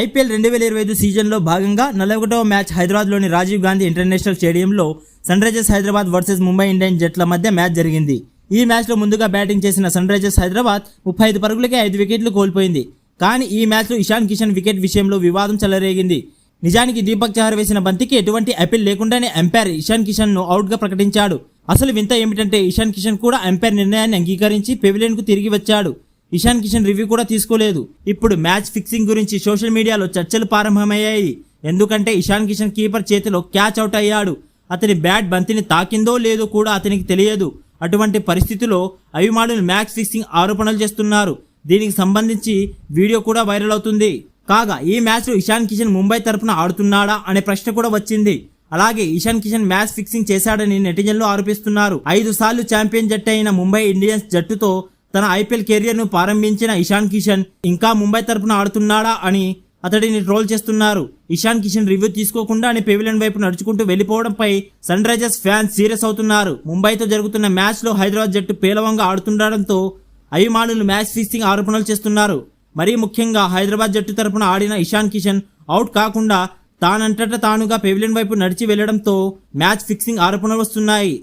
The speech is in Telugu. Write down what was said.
ఐపీఎల్ రెండు వేల ఇరవై ఐదు సీజన్లో భాగంగా నలభై ఒకటవ మ్యాచ్ హైదరాబాద్లోని రాజీవ్ గాంధీ ఇంటర్నేషనల్ స్టేడియంలో Sunrisers Hyderabad versus Mumbai Indians జట్ల మధ్య మ్యాచ్ జరిగింది. ఈ మ్యాచ్లో ముందుగా బ్యాటింగ్ చేసిన సన్ రైజర్స్ హైదరాబాద్ ముప్పై ఐదు పరుగులకే ఐదు వికెట్లు కోల్పోయింది. కానీ ఈ మ్యాచ్లో ఇషాన్ కిషన్ వికెట్ విషయంలో వివాదం చెలరేగింది. నిజానికి దీపక్ చహర్ వేసిన బంతికి ఎటువంటి అపీల్ లేకుండానే ఎంపైర్ ఇషాన్ కిషన్ను ప్రకటించాడు. అసలు వింత ఏమిటంటే ఇషాన్ కిషన్ కూడా ఎంపైర్ నిర్ణయాన్ని అంగీకరించి పెవిలియన్కు తిరిగి వచ్చాడు. ఇషాన్ కిషన్ రివ్యూ కూడా తీసుకోలేదు. ఇప్పుడు మ్యాచ్ ఫిక్సింగ్ గురించి సోషల్ మీడియాలో చర్చలు ప్రారంభమయ్యాయి. ఎందుకంటే ఇషాన్ కిషన్ కీపర్ చేతిలో క్యాచ్ అవుట్ అయ్యాడు. అతని బ్యాట్ బంతిని తాకిందో లేదో కూడా అతనికి తెలియదు. అటువంటి పరిస్థితిలో అభిమానులు మ్యాచ్ ఫిక్సింగ్ ఆరోపణలు చేస్తున్నారు. దీనికి సంబంధించి వీడియో కూడా వైరల్ అవుతుంది. కాగా ఈ మ్యాచ్లో ఇషాన్ కిషన్ ముంబై తరపున ఆడుతున్నాడా అనే ప్రశ్న కూడా వచ్చింది. అలాగే ఇషాన్ కిషన్ మ్యాచ్ ఫిక్సింగ్ చేశాడని నెటిజన్లు ఆరోపిస్తున్నారు. ఐదు సార్లు ఛాంపియన్ జట్టు అయిన ముంబై ఇండియన్స్ జట్టుతో తన ఐపీఎల్ కెరియర్ను ప్రారంభించిన ఇషాన్ కిషన్ ఇంకా ముంబై తరపున ఆడుతున్నాడా అని అతడిని ట్రోల్ చేస్తున్నారు. ఇషాన్ కిషన్ రివ్యూ తీసుకోకుండా అని పెవిలియన్ వైపు నడుచుకుంటూ వెళ్ళిపోవడంపై సన్ రైజర్స్ ఫ్యాన్స్ సీరియస్ అవుతున్నారు. ముంబైతో జరుగుతున్న మ్యాచ్లో హైదరాబాద్ జట్టు పేలవంగా ఆడుతుండడంతో అభిమానులు మ్యాచ్ ఫిక్సింగ్ ఆరోపణలు చేస్తున్నారు. మరీ ముఖ్యంగా హైదరాబాద్ జట్టు తరపున ఆడిన ఇషాన్ కిషన్ అవుట్ కాకుండా తానంతట తానుగా పెవిలియన్ వైపు నడిచి వెళ్ళడంతో మ్యాచ్ ఫిక్సింగ్ ఆరోపణలు వస్తున్నాయి.